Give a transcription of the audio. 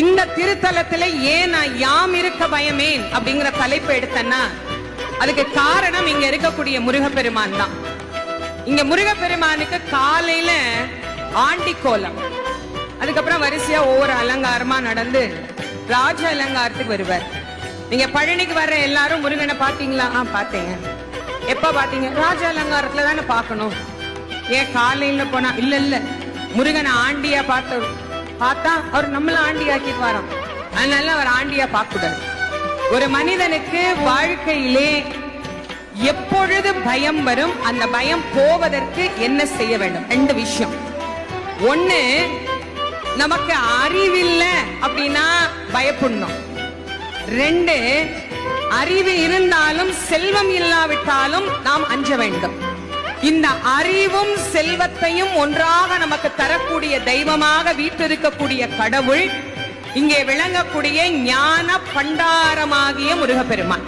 இந்த திருத்தலத்துல ஏன் நான் யாம் இருக்க பயமேன் அப்படிங்கிற தலைப்பு எடுத்தேன்னா அதுக்கு காரணம் இங்க இருக்கக்கூடிய முருகப்பெருமான் தான். இங்க முருகப்பெருமானுக்கு காலையில ஆண்டி கோலம் அதுக்கப்புறம் வரிசையா ஒவ்வொரு அலங்காரமா நடந்து ராஜ அலங்காரத்துக்கு வருவார். நீங்க பழனிக்கு வர்ற எல்லாரும் முருகனை பாத்தீங்களா? ஆ பாத்தீங்க. எப்ப பாத்தீங்க? ராஜ அலங்காரத்துல தானே பார்க்கணும் ஏன் காலையில போனா? இல்ல இல்ல. முருகனை ஆண்டியா பார்த்து பார்த்தா அவர் நம்மள ஆண்டி ஆக்கிடுவாராம் அதனால அவர் ஆண்டியா பார்க்க கூடாது ஒரு மனிதனுக்கு வாழ்க்கையிலே எப்பொழுது பயம் வரும் அந்த பயம் போவதற்கு என்ன செய்ய வேண்டும்? ரெண்டு விஷயம். ஒண்ணு நமக்கு அறிவில்லை அப்படின்னா பயப்படணும். ரெண்டு அறிவு இருந்தாலும் செல்வம் இல்லாவிட்டாலும் நாம் அஞ்ச வேண்டும். இந்த அறிவும் செல்வத்தையும் ஒன்றாக நமக்கு தரக்கூடிய தெய்வமாக வீட்டிருக்கக்கூடிய கடவுள் இங்கே விளங்கக்கூடிய ஞான பண்டாரமாகிய முருகப்பெருமான்.